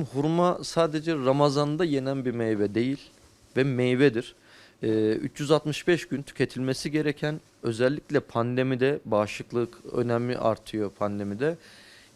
Efendim hurma sadece Ramazan'da yenen bir meyve değil ve meyvedir. Ee, 365 gün tüketilmesi gereken özellikle pandemide bağışıklık önemi artıyor pandemide.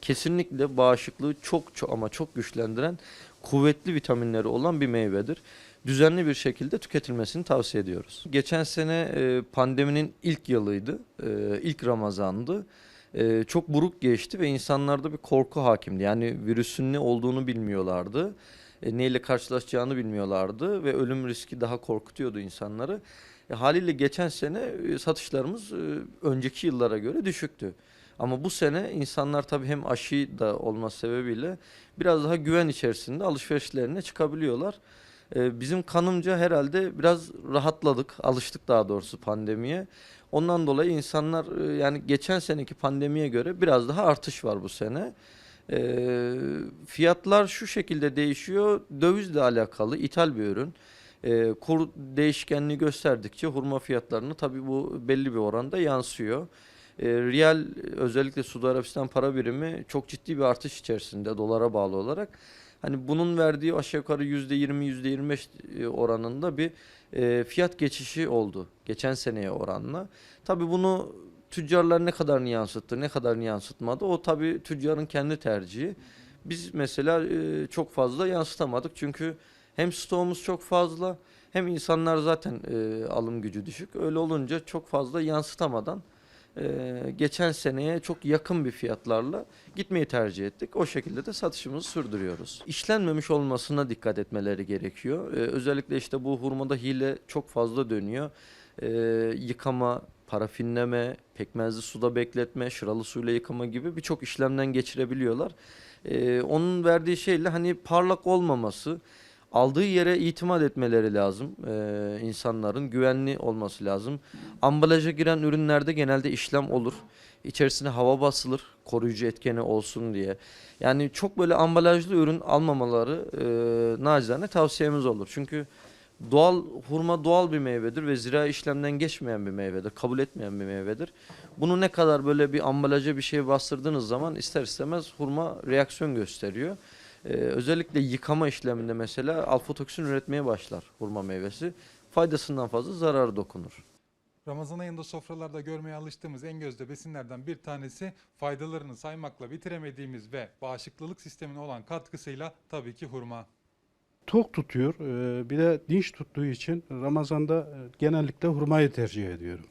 Kesinlikle bağışıklığı çok çok ama çok güçlendiren kuvvetli vitaminleri olan bir meyvedir. Düzenli bir şekilde tüketilmesini tavsiye ediyoruz. Geçen sene e, pandeminin ilk yılıydı, e, ilk Ramazan'dı e, çok buruk geçti ve insanlarda bir korku hakimdi. Yani virüsün ne olduğunu bilmiyorlardı. E, neyle karşılaşacağını bilmiyorlardı ve ölüm riski daha korkutuyordu insanları. E, haliyle geçen sene e, satışlarımız e, önceki yıllara göre düşüktü. Ama bu sene insanlar tabii hem aşı da olması sebebiyle biraz daha güven içerisinde alışverişlerine çıkabiliyorlar. E, bizim kanımca herhalde biraz rahatladık, alıştık daha doğrusu pandemiye. Ondan dolayı insanlar e, yani geçen seneki pandemiye göre biraz daha artış var bu sene. E, fiyatlar şu şekilde değişiyor. Dövizle alakalı ithal bir ürün. E, kur değişkenliği gösterdikçe hurma fiyatlarını tabii bu belli bir oranda yansıyor. E, riyal özellikle Suudi Arabistan para birimi çok ciddi bir artış içerisinde dolara bağlı olarak. Hani bunun verdiği aşağı yukarı %20 %25 e, oranında bir e, fiyat geçişi oldu geçen seneye oranla. Tabii bunu tüccarlar ne kadarını yansıttı, ne kadarını yansıtmadı o tabii tüccarın kendi tercihi. Biz mesela e, çok fazla yansıtamadık çünkü hem stoğumuz çok fazla hem insanlar zaten alım gücü düşük. Öyle olunca çok fazla yansıtamadan e, geçen seneye çok yakın bir fiyatlarla gitmeyi tercih ettik. O şekilde de satışımızı sürdürüyoruz. İşlenmemiş olmasına dikkat etmeleri gerekiyor. E, özellikle işte bu hurmada hile çok fazla dönüyor. E, yıkama, parafinleme, pekmezli suda bekletme, şıralı suyla yıkama gibi birçok işlemden geçirebiliyorlar. E, onun verdiği şeyle hani parlak olmaması, aldığı yere itimat etmeleri lazım. Ee, insanların güvenli olması lazım. Ambalaja giren ürünlerde genelde işlem olur. İçerisine hava basılır koruyucu etkeni olsun diye. Yani çok böyle ambalajlı ürün almamaları e, nacizane tavsiyemiz olur. Çünkü doğal hurma doğal bir meyvedir ve zira işlemden geçmeyen bir meyvedir. Kabul etmeyen bir meyvedir. Bunu ne kadar böyle bir ambalaja bir şey bastırdığınız zaman ister istemez hurma reaksiyon gösteriyor. Ee, özellikle yıkama işleminde mesela alfa-toksin üretmeye başlar hurma meyvesi. Faydasından fazla zararı dokunur. Ramazan ayında sofralarda görmeye alıştığımız en gözde besinlerden bir tanesi faydalarını saymakla bitiremediğimiz ve bağışıklılık sistemine olan katkısıyla tabii ki hurma. Tok tutuyor. Ee, Bir de dinç tuttuğu için Ramazan'da e, genellikle hurmayı tercih ediyorum.